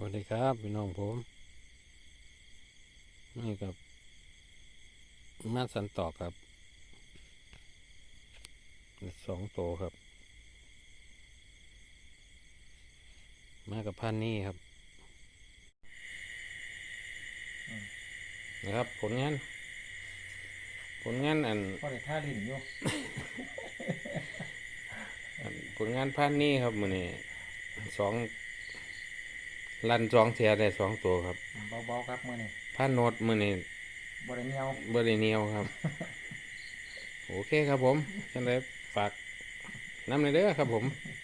วัสดีครับพี่น้องผมนี่กับมาสันตอกครับสองโตวครับ มากับพันนี่ครับนะครับ ผลงาน ผลงานอันพอได้ท่าลิ้นอยู่อันผลงานพันนี่ครับมือนี่สอง ลันสองเทียได้สองตัวครับเบาๆครับมื้อนี้พันโนดมือนี่บ่ได้เหนียวบริเนียวครับ โอเคครับผมฉันได้ฝากน้ำในอยเด้อครับผมค